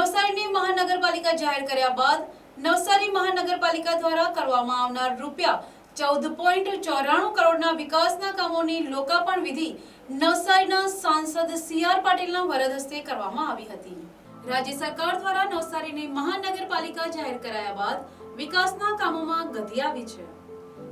નવસારીની મહાનગરપાલિકા જાહેર કર્યા બાદ નવસારી મહાનગરપાલિકા દ્વારા કરવામાં આવનાર રૂપિયા ચૌદ પોઈન્ટ ચોરાણું કરોડના વિકાસના કામોની લોકાર્પણ વિધિ નવસારીના સાંસદ સી આર પાટીલના વરદ હસ્તે કરવામાં આવી હતી. રાજ્ય સરકાર દ્વારા નવસારીની મહાનગરપાલિકા જાહેર કરાયા બાદ વિકાસના કામોમાં ગતિ આવી છે.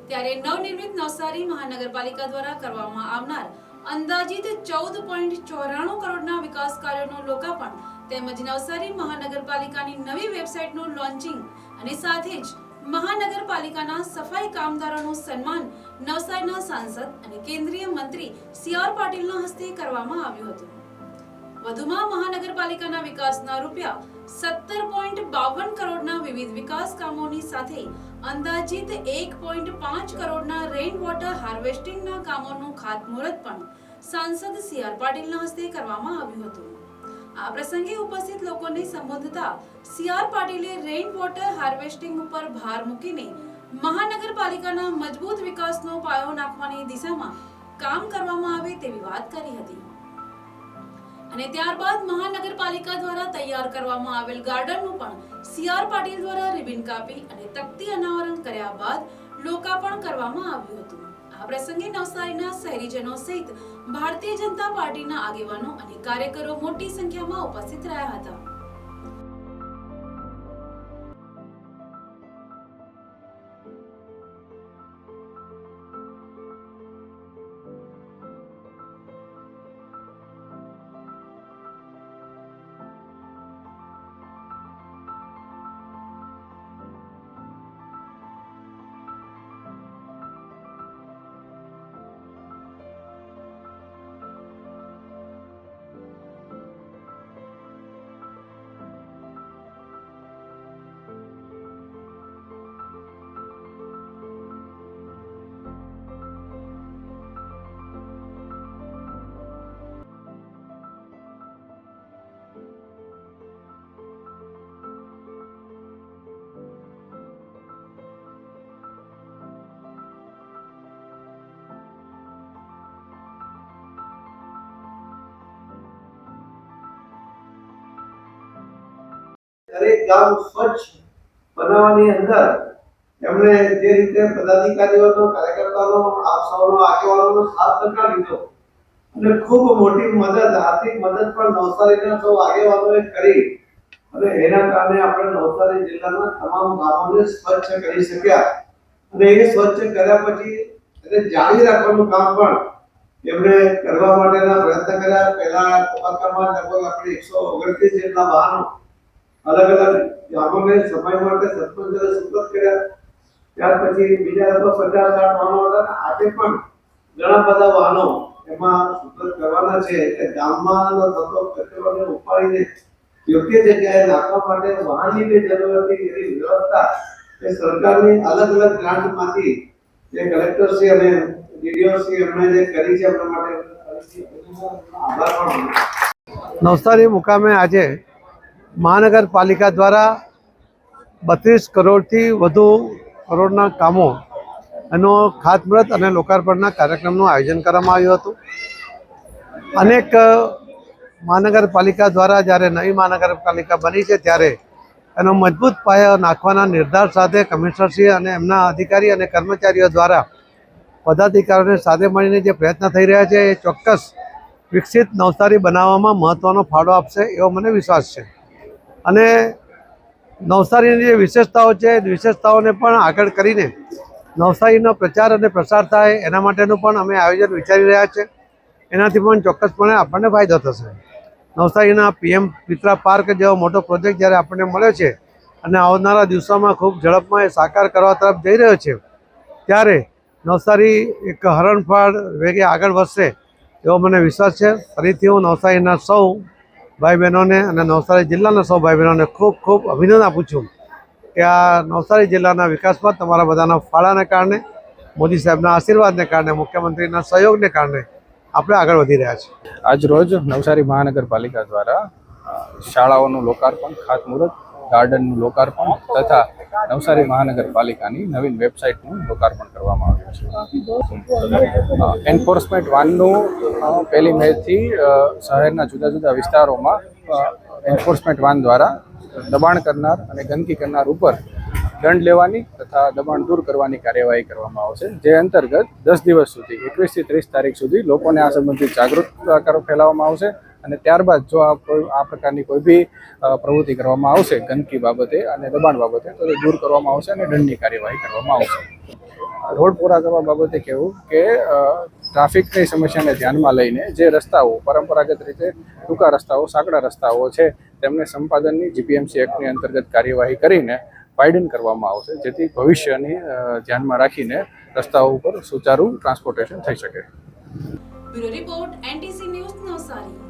ત્યારે નવનિર્મિત નવસારી મહાનગરપાલિકા દ્વારા કરવામાં આવનાર અંદાજિત ચૌદ પોઈન્ટ ચોરાણું કરોડના વિકાસ કાર્યોનું લોકાર્પણ તેમજ નવસારી મહાનગરપાલિકાની નવી વેબસાઇટનું લોન્ચિંગ અને સાથે જ મહાનગરપાલિકાના સફાઈ કામદારોનું સન્માન નવસારીના સાંસદ અને કેન્દ્રીય મંત્રી સી આર પાટીલના હસ્તે કરવામાં આવ્યું હતું. વધુમાં મહાનગરપાલિકાના વિકાસના રૂપિયા સત્તર પોઈન્ટ બાવન કરોડના વિવિધ વિકાસ કામોની સાથે અંદાજિત એક પોઈન્ટ પાંચ કરોડના રેઇન વોટર હાર્વેસ્ટિંગના કામોનું ખાતમુહૂર્ત પણ સાંસદ સી આર પાટીલના હસ્તે કરવામાં આવ્યું હતું. આ પ્રસંગે ઉપસ્થિત લોકોને સંબોધતા સી આર પાટીલે રેઇન વોટર હાર્વેસ્ટિંગ ઉપર ભાર મૂકીને મહાનગરપાલિકાના મજબૂત વિકાસનો પાયો નાખવાની દિશામાં કામ કરવામાં આવે તેવી વાત કરી હતી. અને ત્યારબાદ મહાનગરપાલિકા દ્વારા તૈયાર કરવામાં આવેલ ગાર્ડનનું પણ સીઆર પાટીલ દ્વારા રિબિન કાપી અને તકતી અનાવરણ કર્યા બાદ લોકાર્પણ કરવામાં આવ્યું હતું. આ પ્રસંગે નવસારીના શહેરીજનો સહિત ભારતીય જનતા પાર્ટીના આગેવાનો અને કાર્યકરો મોટી સંખ્યામાં ઉપસ્થિત રહ્યા હતા. દરેક ગામ સ્વચ્છ બનાવવાની અંદર એમણે જે રીતે પદાધિકારીઓનો, કાર્યકર્તાનો આપ સૌનો આગેવાનોનો સાથ સહકાર લીધો. અને ખૂબ મોટી મદદ, આર્થિક મદદ પણ નવસારીના સૌ આગેવાનોએ કરી. અને એના કારણે આપણે નવસારી જિલ્લાના તમામ ગામોને સ્વચ્છ કરી શક્યા. અને એ સ્વચ્છ કર્યા પછી એને જાળવી રાખવાનું કામ પણ એમણે કરવા માટેના પ્રયત્ન કર્યા. પહેલા તબક્કામાં લગભગ આપણે એકસો ઓગણત્રીસ જેટલા વાહનો અલગ અલગ ગામોને સમય માટે સરપંચ સુપરત કર્યા. ત્યાર પછી બીજા તો પચાસ સાઠ વાહનો હતા આજે પણ ઘણા બધા વાહનો એમાં સુપરત કરવાના છે. એટલે ગામમાં થતો કચરોને ઉપાડીને યોગ્ય જગ્યાએ નાખવા માટે વાહનની જે જરૂર હતી એની વ્યવસ્થા એ સરકારની અલગ અલગ ગ્રાન્ટમાંથી જે કલેક્ટરશ્રી અને ડીડીઓશ્રી એમણે જે કરી છે એમના માટે આભાર પણ નવસારી મુકામે આજે મહાનગરપાલિકા દ્વારા બત્રીસ કરોડથી વધુ કરોડના કામો એનો ખાતમુહૂર્ત અને લોકાર્પણના કાર્યક્રમનું આયોજન કરવામાં આવ્યું હતું. અનેક મહાનગરપાલિકા દ્વારા જ્યારે નવી મહાનગરપાલિકા બની છે ત્યારે એનો મજબૂત પાયો નાખવાના નિર્ધાર સાથે કમિશનરશ્રી અને એમના અધિકારી અને કર્મચારીઓ દ્વારા પદાધિકારીઓને સાથે મળીને જે પ્રયત્ન થઈ રહ્યા છે એ ચોક્કસ વિકસિત નવસારી બનાવવામાં મહત્ત્વનો ફાળો આપશે એવો મને વિશ્વાસ છે. અને નવસારીની જે વિશેષતાઓ છે વિશેષતાઓને પણ આગળ કરીને નવસારીનો પ્રચાર અને પ્રસાર થાય, એના માટેનું પણ અમે આયોજન વિચારી રહ્યા છે. એનાથી પણ ચોક્કસપણે આપણને ફાયદો થશે. નવસારીના પીએમ મિત્રા પાર્ક જેવો મોટો પ્રોજેક્ટ જ્યારે આપણને મળ્યો છે અને આવનારા દિવસોમાં ખૂબ ઝડપમાં એ સાકાર કરવા તરફ જઈ રહ્યો છે, ત્યારે નવસારી એક હરણફાળ વેગે આગળ વધશે એવો મને વિશ્વાસ છે. ફરીથી હું નવસારીના સૌ ભાઈ બહેનોને અને નવસારી જિલ્લાના સૌ ભાઈ બહેનોને ખૂબ ખૂબ અભિનંદન આપું છું કે આ નવસારી જિલ્લાના વિકાસમાં તમારા બધાના ફાળાને કારણે, મોદી સાહેબના આશીર્વાદને કારણે, મુખ્યમંત્રીના સહયોગને કારણે આપણે આગળ વધી રહ્યા છીએ. આજ રોજ નવસારી મહાનગરપાલિકા દ્વારા શાળાઓનું લોકાર્પણ, ખાતમુહૂર્ત ગાર્ડનનું લોકાર્પણ તથા નવસારી મહાનગરપાલિકાની નવીન વેબસાઇટનું લોકાર્પણ કરવામાં આવ્યું છે. એન્ફોર્સમેન્ટ વાનનું પહેલી મેથી શહેરના જુદા જુદા વિસ્તારોમાં એન્ફોર્સમેન્ટ વાન દ્વારા દબાણ કરનાર અને ગંદકી કરનાર ઉપર દંડ લેવાની તથા દબાણ દૂર કરવાની કાર્યવાહી કરવામાં આવશે. જે અંતર્ગત દસ દિવસ સુધી એકવીસથી ત્રીસ તારીખ સુધી લોકોને આ સંબંધિત જાગૃત કરો ફેલાવવામાં આવશે. અને ત્યારબાદ જો આ કોઈ આ પ્રકારની કોઈ બી પ્રવૃત્તિ કરવામાં આવશે, ગંદકી બાબતે અને દબાણ બાબતે, તો તે દૂર કરવામાં આવશે અને દંડની કાર્યવાહી કરવામાં આવશે. રોડ પૂરા કરવા બાબતે કહેવું કે ટ્રાફિકની સમસ્યાને ધ્યાનમાં લઈને જે રસ્તાઓ પરંપરાગત રીતે ટૂંકા રસ્તાઓ, સાંકડા રસ્તાઓ છે, તેમને સંપાદનની જીપીએમસી એક્ટની અંતર્ગત કાર્યવાહી કરીને વાઇડન કરવામાં આવશે, જેથી ભવિષ્યની ધ્યાનમાં રાખીને રસ્તાઓ ઉપર સુચારુ ટ્રાન્સપોર્ટેશન થઈ શકે. Report, NTC news Navsari.